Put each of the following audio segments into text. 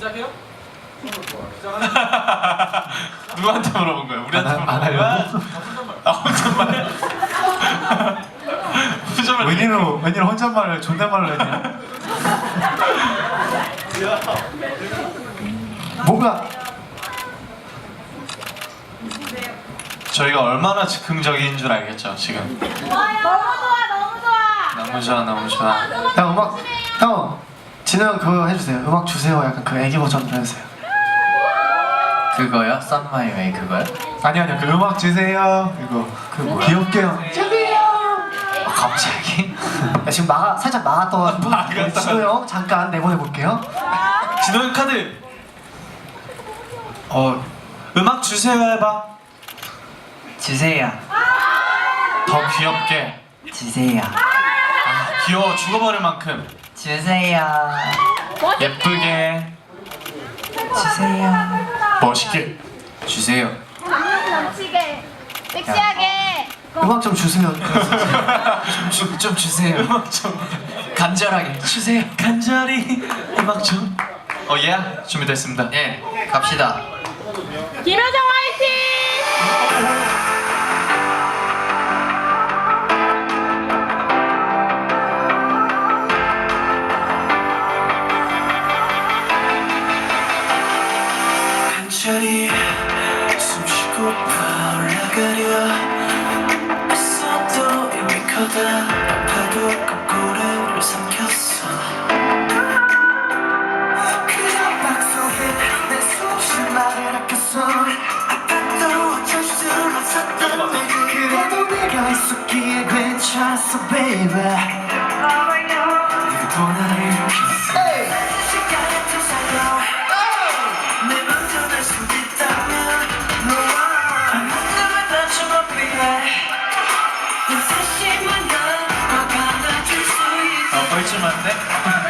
시작해요? 누구한테 물어본 거예요? 우리한테 안, 물어본 거야? 하려고? 아 혼잣말. 혼잣말. 웬일로 웬일 혼잣말을 존댓말로 했냐? 뭔가? 저희가 얼마나 즉흥적인 줄 알겠죠 지금? 너무 좋아 너무 좋아. 너무 좋아 너무 좋아. 형 음악 형 진호 형 그거 해주세요. 음악 주세요. 약간 그 애기 버전으로 해주세요. 그거요? 썸마이 웨이 그거요? 아니 아니요. 그 음악 주세요. 이거. 그 뭐야? 귀엽게 형 어, 갑자기? 야, 지금 막아 살짝 막았던 막았다. 진호 형 잠깐 내보내 볼게요. 진호형 카드! 어 음악 주세요 해봐. 주세요. 더 귀엽게. 주세요. 아, 귀여워 죽어버릴 만큼 주세요. 예쁘게 주세요. 멋있게 주세요. 넘치게 섹시하게. 음악 좀 주세요. 좀, 좀 주세요. 음악 좀. 간절하게 주세요. 간절히 음악 좀. 어 예. 준비됐습니다. 예 갑시다. 김효정 화이팅! 있었기에 괜찮았어 baby. 네가 또 나를 Come on,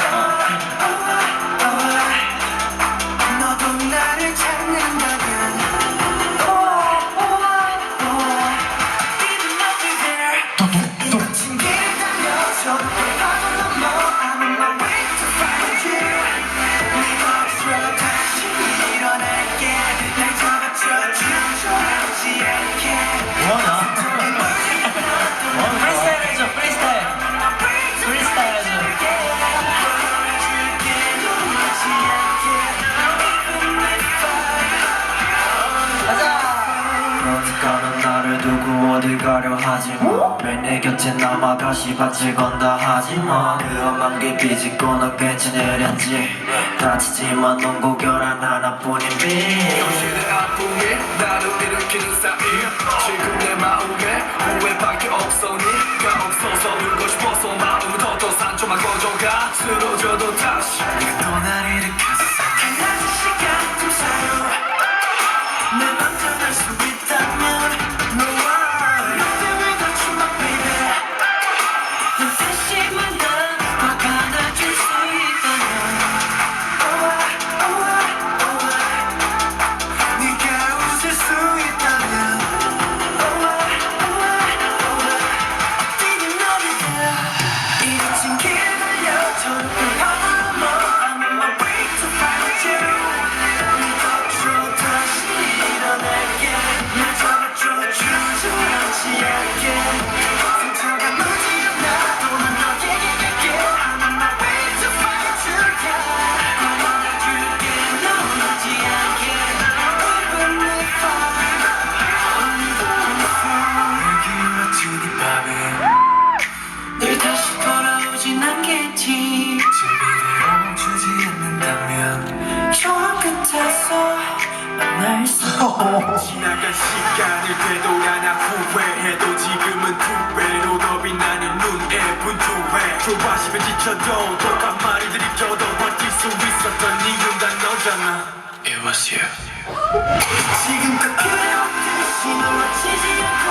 두고 어디 가려 하지마. 왜내 곁에 남아 다시 밭을 건다 하지마. 그 험한 게 삐지고 너 괜찮으련지. 다치지만 넌 고결한 하나뿐인 미 당신의 아픔이 나를 일으키는 싸움 지금 내 마음에 후회밖에 없어 네가 없어서 울고 싶어서 마음을 더 산조만 꺼져가 쓰러져도 다시 지나간 시간을 되돌아 나 후회해도 지금은 두 배로 더 빛나는 눈에 분주해. 좁아 싶어 지쳐도 더 가만히 들이켜도 버틸 수 있었던 이유는 다 너잖아. It was you. 지금껏 그래왔듯이 널 놓치지 않고